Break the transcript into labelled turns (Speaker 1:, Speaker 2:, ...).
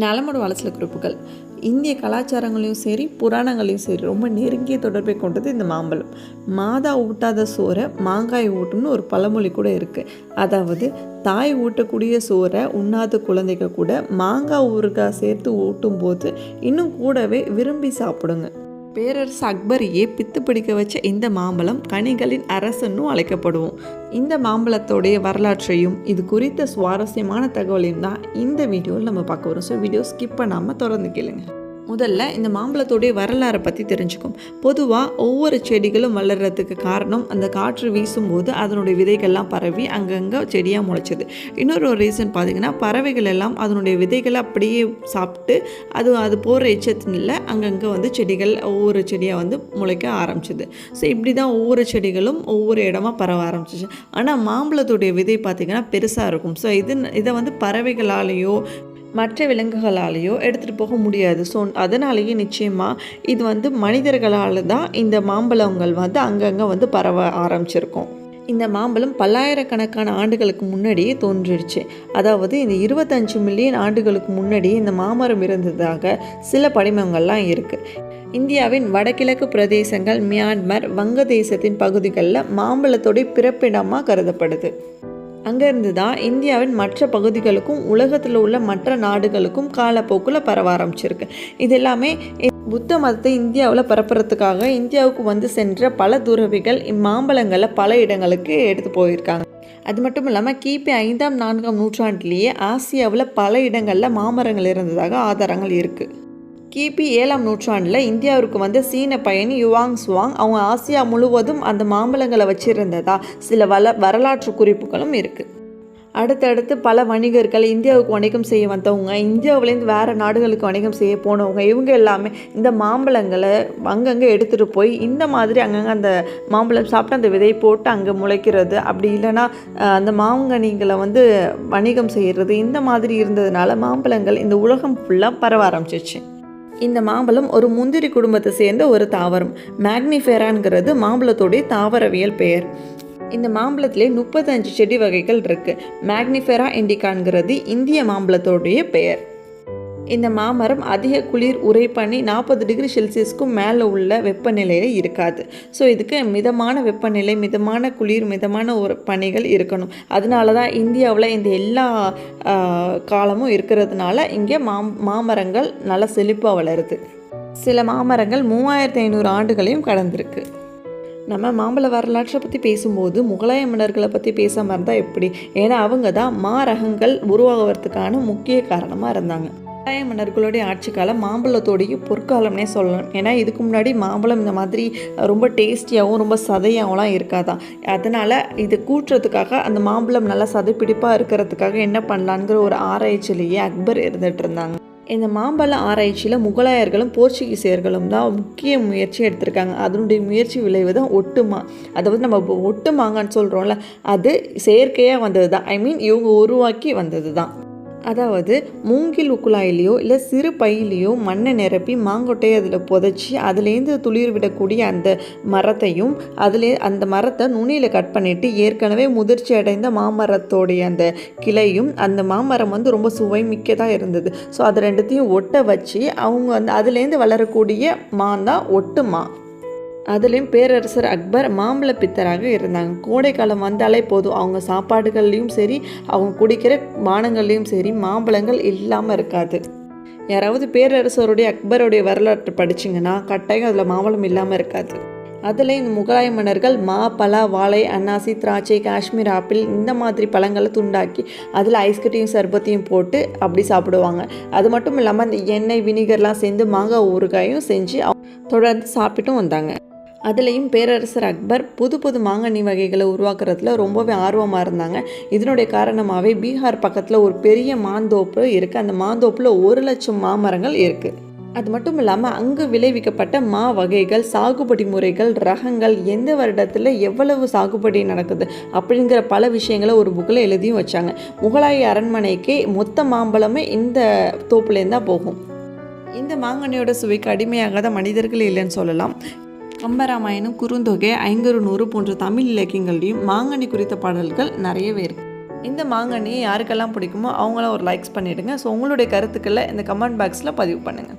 Speaker 1: நலமோட வளசல குறிப்புகள். இந்திய கலாச்சாரங்களையும் சரி புராணங்களையும் சரி ரொம்ப நெருங்கிய தொடர்பை கொண்டது இந்த மாம்பழம். மாதா ஊட்டாத சோறை மாங்காய் ஊட்டும்னு ஒரு பழமொழி கூட இருக்குது அதாவது தாய் ஊட்டக்கூடிய சோறை உண்ணாத குழந்தைகள் கூட மாங்காய் ஊறுகாய் சேர்த்து ஊட்டும் போது இன்னும் கூடவே விரும்பி சாப்பிடுங்க. பேரரசு அக்பரையே பித்து பிடிக்க வச்ச இந்த மாம்பழம் கனிகளின் அரசன்னும் அழைக்கப்படுவோம். இந்த மாம்பழத்தோடைய வரலாற்றையும் இது குறித்த சுவாரஸ்யமான தகவலையும் தான் இந்த வீடியோவில் நம்ம பார்க்க வரோம் ஸோ வீடியோ ஸ்கிப் பண்ணாமல் தொடர்ந்து கேளுங்கள் முதல்ல இந்த மாம்பழத்துடைய வரலாறை பற்றி தெரிஞ்சுக்கும். பொதுவாக ஒவ்வொரு செடிகளும் வளர்கிறதுக்கு காரணம் அந்த காற்று வீசும்போது அதனுடைய விதைகள்லாம் பரவி அங்கங்கே செடியாக முளைச்சது. இன்னொரு ஒரு ரீசன் பார்த்திங்கன்னா பறவைகள் எல்லாம் அதனுடைய விதைகளை அப்படியே சாப்பிட்டு அது அது போகிற எச்சத்தினில் அங்கங்கே வந்து செடிகள் ஒவ்வொரு செடியாக வந்து முளைக்க ஆரம்பிச்சது. ஸோ இப்படி தான் ஒவ்வொரு செடிகளும் ஒவ்வொரு இடமா பரவ ஆரம்பிச்சிச்சு. ஆனால் மாம்பழத்துடைய விதை பார்த்திங்கன்னா பெருசாக இருக்கும். ஸோ இது இதை வந்து பறவைகளாலேயோ மற்ற விலங்குகளாலேயோ எடுத்துகிட்டு போக முடியாது. ஸோ அதனாலேயே நிச்சயமாக இது வந்து மனிதர்களால் தான் இந்த மாம்பழங்கள் வந்து அங்கங்கே வந்து பரவ ஆரம்பிச்சிருக்கும். இந்த மாம்பழம் பல்லாயிரக்கணக்கான ஆண்டுகளுக்கு முன்னாடியே தோன்றிடுச்சு. அதாவது இந்த இருபத்தஞ்சு மில்லியன் ஆண்டுகளுக்கு முன்னாடியே இந்த மாமரம் இருந்ததாக சில படிமங்கள்லாம் இருக்குது இந்தியாவின் வடகிழக்கு பிரதேசங்கள் மியான்மர் வங்கதேசத்தின் பகுதிகளில் மாம்பழத்தோடைய பிறப்பிடமாக கருதப்படுது. அங்கேருந்து தான் இந்தியாவின் மற்ற பகுதிகளுக்கும் உலகத்தில் உள்ள மற்ற நாடுகளுக்கும் காலப்போக்கில் பரவ ஆரம்பிச்சிருக்கு. இது எல்லாமே புத்த மதத்தை இந்தியாவில் பரப்புறதுக்காக இந்தியாவுக்கு வந்து சென்ற பல துறவிகள் இம்மாம்பழங்களை பல இடங்களுக்கு எடுத்து போயிருக்காங்க. அது மட்டும் இல்லாமல் கிபி ஐந்தாம் நான்காம் நூற்றாண்டிலேயே ஆசியாவில் பல இடங்களில் மாமரங்கள் இருந்ததாக ஆதாரங்கள் இருக்குது கிபி ஏழாம் நூற்றாண்டில் இந்தியாவிற்கு வந்த சீன பயணி யுவாங் சுவாங் அவங்க ஆசியா முழுவதும் அந்த மாம்பழங்களை வச்சிருந்ததா? சில வள வரலாற்று குறிப்புகளும் இருக்குது அடுத்தடுத்து பல வணிகர்கள் இந்தியாவுக்கு வணிகம் செய்ய வந்தவங்க இந்தியாவிலேருந்து வேறு நாடுகளுக்கு வணிகம் செய்ய போனவங்க இவங்க எல்லாமே இந்த மாம்பழங்களை அங்கங்கே எடுத்துகிட்டு போய் இந்த மாதிரி அங்கங்கே அந்த மாம்பழம் சாப்பிட்டு அந்த விதை போட்டு அங்கே முளைக்கிறது. அப்படி இல்லைன்னா அந்த மாங்கனிகளை வந்து வணிகம் செய்கிறது இந்த மாதிரி இருந்ததுனால மாம்பழங்கள் இந்த உலகம் ஃபுல்லாக பரவ ஆரம்பிச்சிச்சு. இந்த மாம்பழம் ஒரு முந்திரி குடும்பத்தை சேர்ந்த ஒரு தாவரம் மேக்னிஃபெரான்ங்கிறது மாம்பழத்தோடைய தாவரவியல் பெயர். இந்த மாம்பழத்திலே முப்பத்தஞ்சு செடி வகைகள் இருக்குது மேக்னிஃபெரா இண்டிகான்கிறது இந்திய மாம்பழத்தோடைய பெயர். இந்த மாமரம் அதிக குளிர் உரை பண்ணி நாற்பது டிகிரி செல்சியஸ்க்கும் மேலே உள்ள வெப்பநிலையில் இருக்காது. ஸோ இதுக்கு மிதமான வெப்பநிலை மிதமான குளிர் மிதமான ஒரு பணிகள் இருக்கணும். அதனால தான் இந்தியாவில் இந்த எல்லா காலமும் இருக்கிறதுனால இங்கே மா மாமரங்கள் நல்லா செழிப்பாக வளருது. சில மாமரங்கள் மூவாயிரத்தி ஐநூறு ஆண்டுகளையும் கடந்திருக்கு. நம்ம மாம்பழ வரலாற்றை பற்றி பேசும்போது முகலாய மன்னர்களை பற்றி பேசாமல் இருந்தால் எப்படி? ஏன்னா அவங்க தான் மா ரகங்கள் உருவாகிறதுக்கான முக்கிய காரணமாக இருந்தாங்க. முகலாய மன்னர்களுடைய ஆட்சி காலம் மாம்பழத்தோடைய பொற்காலம்னே சொல்லலாம் ஏன்னா இதுக்கு முன்னாடி மாம்பழம் இந்த மாதிரி ரொம்ப டேஸ்டியாகவும் ரொம்ப சதையாகவும்லாம் இருக்காதான். அதனால் இது கூட்டுறதுக்காக அந்த மாம்பழம் நல்லா சதைப்பிடிப்பாக இருக்கிறதுக்காக என்ன பண்ணலான்ங்கிற ஒரு ஆராய்ச்சியிலேயே அக்பர் இருந்துகிட்டு இருந்தாங்க. இந்த மாம்பழ ஆராய்ச்சியில் முகலாயர்களும் போர்ச்சுகீசியர்களும் தான் முக்கிய முயற்சி எடுத்திருக்காங்க. அதனுடைய முயற்சி விளைவு தான் ஒட்டுமா. அதாவது நம்ம ஒட்டு மாங்கான்னு சொல்கிறோம்ல அது செயற்கையாக வந்தது தான் ஐ மீன் இவங்க உருவாக்கி வந்தது தான் அதாவது மூங்கில் குழாயிலையோ இல்லை சிறு பையிலையோ மண்ணை நிரப்பி மாங்கொட்டையை அதில் புதைச்சி அதுலேருந்து துளிர் விடக்கூடிய அந்த மரத்தையும் அதிலே அந்த மரத்தை நுனியில் கட் பண்ணிவிட்டு ஏற்கனவே முதிர்ச்சி அடைந்த மாமரத்தோடைய அந்த கிளையும் அந்த மாமரம் வந்து ரொம்ப சுவை மிக்கதாக இருந்தது. ஸோ அது ரெண்டுத்தையும் ஒட்ட வச்சு அவங்க வந்து அதுலேருந்து வளரக்கூடிய மான் தான் ஒட்டு மா. அதுலேயும் பேரரசர் அக்பர் மாம்பழ பித்தராக இருந்தாங்க. கோடை காலம் வந்தாலே போதும். அவங்க சாப்பாடுகள்லேயும் சரி அவங்க குடிக்கிற பானங்கள்லேயும் சரி மாம்பழங்கள் இல்லாமல் இருக்காது. யாராவது பேரரசருடைய அக்பருடைய வரலாற்று படிச்சிங்கன்னா கட்டாயம் அதில் மாம்பழம் இல்லாமல் இருக்காது. அதில் இந்த முகலாய மன்னர்கள் மா பலா வாழை அன்னாசி திராட்சை காஷ்மீர் ஆப்பிள் இந்த மாதிரி பழங்களை துண்டாக்கி அதில் ஐஸ்கட்டியும் சர்பத்தையும் போட்டு அப்படி சாப்பிடுவாங்க. அது மட்டும் இல்லாமல் அந்த எண்ணெய் வினிகர்லாம் சேர்ந்து மாங்காய் ஊறுகாயும் செஞ்சு தொடர்ந்து சாப்பிட்டும் வந்தாங்க. அதுலேயும் பேரரசர் அக்பர் புது புது மாங்கனி வகைகளை உருவாக்குறதுல ரொம்பவே ஆர்வமாக இருந்தாங்க. இதனுடைய காரணமாகவே பீகார் பக்கத்தில் ஒரு பெரிய மாந்தோப்பு இருக்குது அந்த மாந்தோப்பில் ஒரு லட்சம் மாமரங்கள் இருக்குது அது மட்டும் இல்லாமல் அங்கு விளைவிக்கப்பட்ட மா வகைகள் சாகுபடி முறைகள் ரகங்கள் எந்த வருடத்தில் எவ்வளவு சாகுபடி நடக்குது அப்படிங்கிற பல விஷயங்களை ஒரு புக்கில் எழுதியும் வச்சாங்க. முகலாய அரண்மனைக்கு மொத்த மாம்பழமே இந்த தோப்புலேருந்து தான் போகும். இந்த மாங்கனியோட சுவைக்கு அடிமையாகாத மனிதர்கள் இல்லைன்னு சொல்லலாம். கம்பராமாயணம் குறுந்தொகை ஐங்கரு நூறு போன்ற தமிழ் இலக்கியங்களையும் மாங்கனி குறித்த பாடல்கள் நிறையவே இருக்கு. இந்த மாங்கனியை யாருக்கெல்லாம் பிடிக்குமோ அவங்களாம் ஒரு லைக்ஸ் பண்ணிவிடுங்க ஸோ உங்களுடைய கருத்துக்களை இந்த கமெண்ட் பாக்ஸில் பதிவு பண்ணுங்கள்